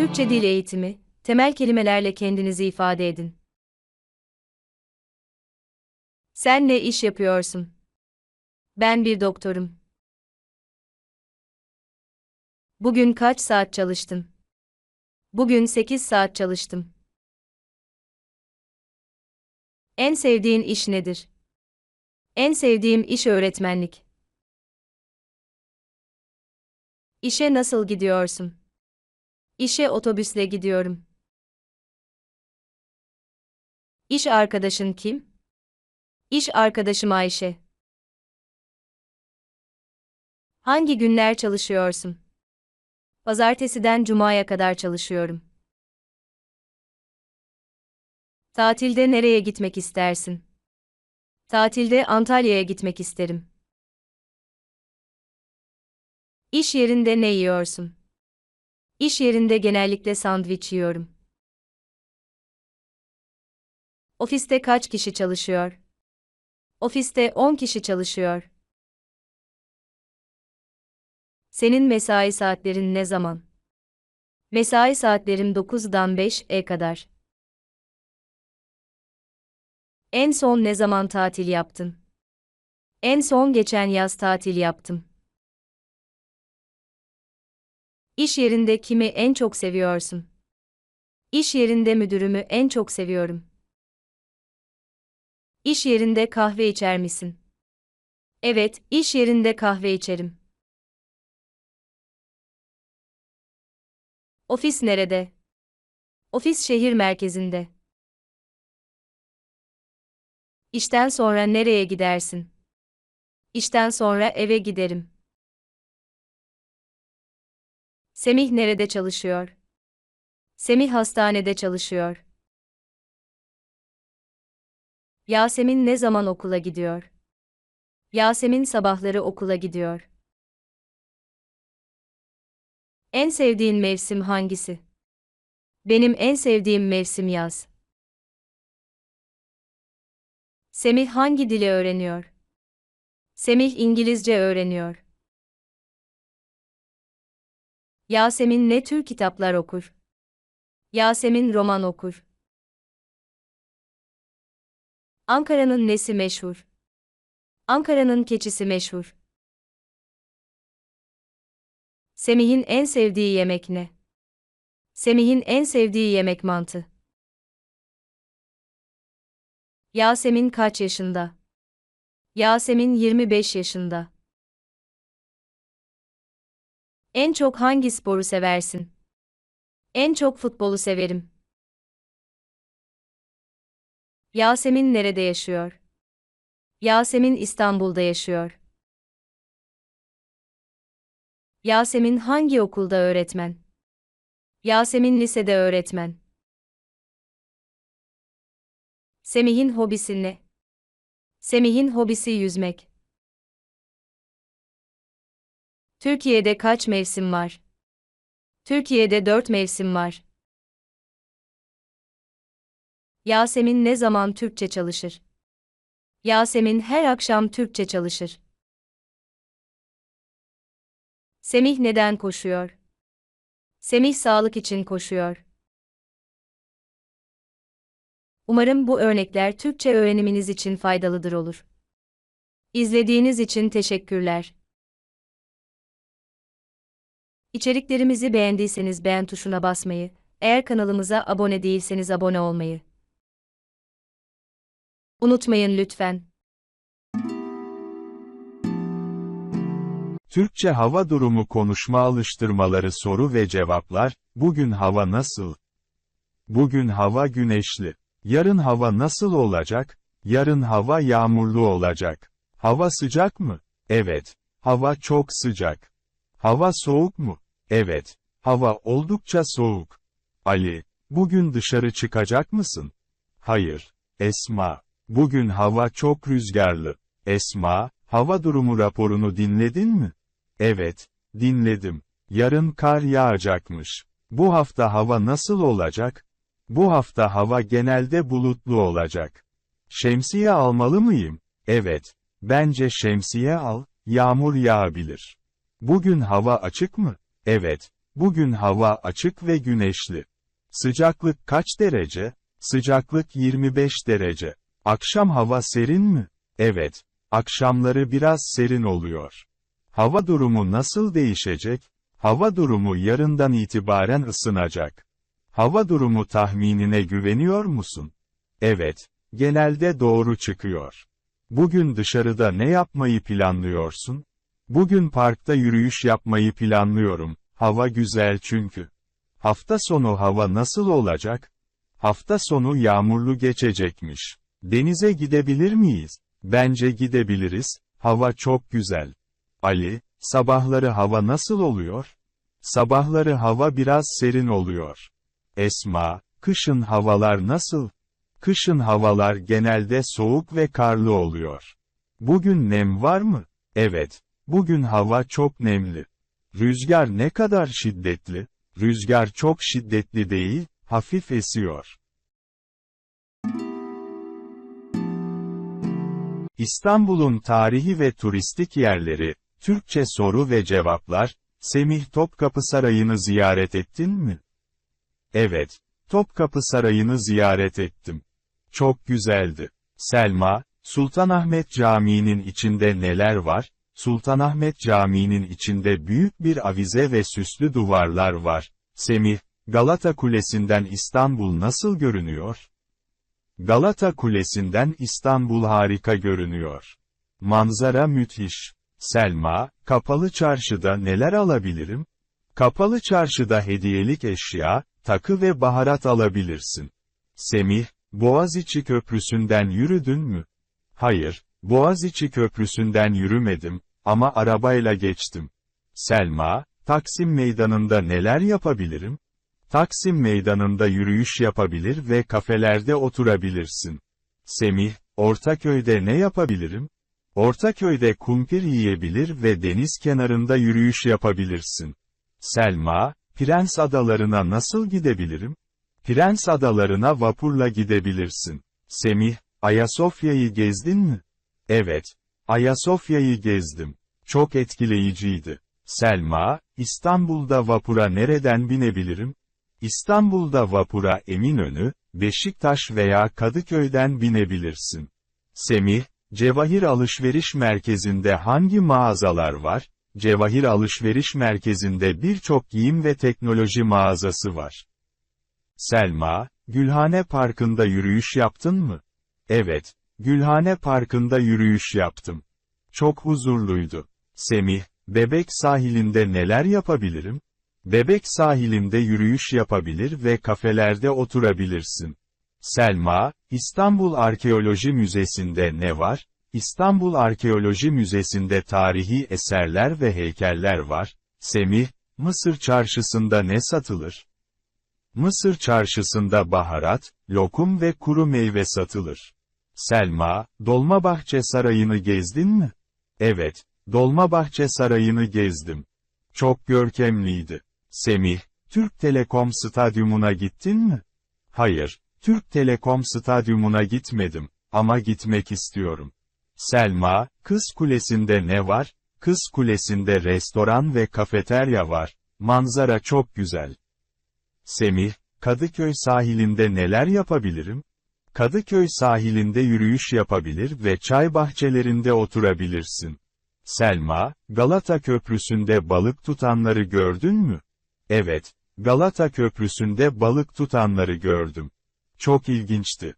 Türkçe dil eğitimi, temel kelimelerle kendinizi ifade edin. Sen ne iş yapıyorsun? Ben bir doktorum. Bugün kaç saat çalıştın? Bugün 8 saat çalıştım. En sevdiğin iş nedir? En sevdiğim iş öğretmenlik. İşe nasıl gidiyorsun? İşe otobüsle gidiyorum. İş arkadaşın kim? İş arkadaşım Ayşe. Hangi günler çalışıyorsun? Pazartesiden cumaya kadar çalışıyorum. Tatilde nereye gitmek istersin? Tatilde Antalya'ya gitmek isterim. İş yerinde ne yiyorsun? İş yerinde genellikle sandviç yiyorum. Ofiste kaç kişi çalışıyor? Ofiste 10 kişi çalışıyor. Senin mesai saatlerin ne zaman? Mesai saatlerim 9'dan 5'e kadar. En son ne zaman tatil yaptın? En son geçen yaz tatil yaptım. İş yerinde kimi en çok seviyorsun? İş yerinde müdürümü en çok seviyorum. İş yerinde kahve içer misin? Evet, iş yerinde kahve içerim. Ofis nerede? Ofis şehir merkezinde. İşten sonra nereye gidersin? İşten sonra eve giderim. Semih nerede çalışıyor? Semih hastanede çalışıyor. Yasemin ne zaman okula gidiyor? Yasemin sabahları okula gidiyor. En sevdiğin mevsim hangisi? Benim en sevdiğim mevsim yaz. Semih hangi dili öğreniyor? Semih İngilizce öğreniyor. Yasemin ne tür kitaplar okur? Yasemin roman okur. Ankara'nın nesi meşhur? Ankara'nın keçisi meşhur. Semih'in en sevdiği yemek ne? Semih'in en sevdiği yemek mantı. Yasemin kaç yaşında? Yasemin 25 yaşında. En çok hangi sporu seversin? En çok futbolu severim. Yasemin nerede yaşıyor? Yasemin İstanbul'da yaşıyor. Yasemin hangi okulda öğretmen? Yasemin lisede öğretmen. Semih'in hobisi ne? Semih'in hobisi yüzmek. Türkiye'de kaç mevsim var? Türkiye'de dört mevsim var. Yasemin ne zaman Türkçe çalışır? Yasemin her akşam Türkçe çalışır. Semih neden koşuyor? Semih sağlık için koşuyor. Umarım bu örnekler Türkçe öğreniminiz için faydalıdır olur. İzlediğiniz için teşekkürler. İçeriklerimizi beğendiyseniz beğen tuşuna basmayı, eğer kanalımıza abone değilseniz abone olmayı unutmayın lütfen. Türkçe hava durumu konuşma alıştırmaları soru ve cevaplar, bugün hava nasıl? Bugün hava güneşli. Yarın hava nasıl olacak? Yarın hava yağmurlu olacak. Hava sıcak mı? Evet. Hava çok sıcak. Hava soğuk mu? Evet. Hava oldukça soğuk. Ali, bugün dışarı çıkacak mısın? Hayır. Esma, bugün hava çok rüzgarlı. Esma, hava durumu raporunu dinledin mi? Evet, dinledim. Yarın kar yağacakmış. Bu hafta hava nasıl olacak? Bu hafta hava genelde bulutlu olacak. Şemsiye almalı mıyım? Evet. Bence şemsiye al, yağmur yağabilir. Bugün hava açık mı? Evet. Bugün hava açık ve güneşli. Sıcaklık kaç derece? Sıcaklık 25 derece. Akşam hava serin mi? Evet. Akşamları biraz serin oluyor. Hava durumu nasıl değişecek? Hava durumu yarından itibaren ısınacak. Hava durumu tahminine güveniyor musun? Evet. Genelde doğru çıkıyor. Bugün dışarıda ne yapmayı planlıyorsun? Bugün parkta yürüyüş yapmayı planlıyorum. Hava güzel çünkü. Hafta sonu hava nasıl olacak? Hafta sonu yağmurlu geçecekmiş. Denize gidebilir miyiz? Bence gidebiliriz. Hava çok güzel. Ali, sabahları hava nasıl oluyor? Sabahları hava biraz serin oluyor. Esma, kışın havalar nasıl? Kışın havalar genelde soğuk ve karlı oluyor. Bugün nem var mı? Evet. Bugün hava çok nemli. Rüzgar ne kadar şiddetli? Rüzgar çok şiddetli değil, hafif esiyor. İstanbul'un tarihi ve turistik yerleri, Türkçe soru ve cevaplar, Semih Topkapı Sarayı'nı ziyaret ettin mi? Evet, Topkapı Sarayı'nı ziyaret ettim. Çok güzeldi. Selma, Sultanahmet Camii'nin içinde neler var? Sultanahmet Camii'nin içinde büyük bir avize ve süslü duvarlar var. Semih, Galata Kulesi'nden İstanbul nasıl görünüyor? Galata Kulesi'nden İstanbul harika görünüyor. Manzara müthiş. Selma, kapalı çarşıda neler alabilirim? Kapalı çarşıda hediyelik eşya, takı ve baharat alabilirsin. Semih, Boğaziçi Köprüsü'nden yürüdün mü? Hayır, Boğaziçi Köprüsü'nden yürümedim, ama arabayla geçtim. Selma, Taksim Meydanı'nda neler yapabilirim? Taksim Meydanı'nda yürüyüş yapabilir ve kafelerde oturabilirsin. Semih, Ortaköy'de ne yapabilirim? Ortaköy'de kumpir yiyebilir ve deniz kenarında yürüyüş yapabilirsin. Selma, Prens Adalarına nasıl gidebilirim? Prens Adalarına vapurla gidebilirsin. Semih, Ayasofya'yı gezdin mi? Evet, Ayasofya'yı gezdim. Çok etkileyiciydi. Selma, İstanbul'da vapura nereden binebilirim? İstanbul'da vapura Eminönü, Beşiktaş veya Kadıköy'den binebilirsin. Semih, Cevahir Alışveriş Merkezi'nde hangi mağazalar var? Cevahir Alışveriş Merkezi'nde birçok giyim ve teknoloji mağazası var. Selma, Gülhane Parkı'nda yürüyüş yaptın mı? Evet, Gülhane Parkı'nda yürüyüş yaptım. Çok huzurluydu. Semih, Bebek sahilinde neler yapabilirim? Bebek sahilinde yürüyüş yapabilir ve kafelerde oturabilirsin. Selma, İstanbul Arkeoloji Müzesi'nde ne var? İstanbul Arkeoloji Müzesi'nde tarihi eserler ve heykeller var. Semih, Mısır Çarşısı'nda ne satılır? Mısır Çarşısı'nda baharat, lokum ve kuru meyve satılır. Selma, Dolmabahçe Sarayı'nı gezdin mi? Evet, Dolmabahçe Sarayı'nı gezdim. Çok görkemliydi. Semih, Türk Telekom Stadyumuna gittin mi? Hayır, Türk Telekom Stadyumuna gitmedim, ama gitmek istiyorum. Selma, Kız Kulesi'nde ne var? Kız Kulesi'nde restoran ve kafeterya var. Manzara çok güzel. Semih, Kadıköy sahilinde neler yapabilirim? Kadıköy sahilinde yürüyüş yapabilir ve çay bahçelerinde oturabilirsin. Selma, Galata Köprüsü'nde balık tutanları gördün mü? Evet, Galata Köprüsü'nde balık tutanları gördüm. Çok ilginçti.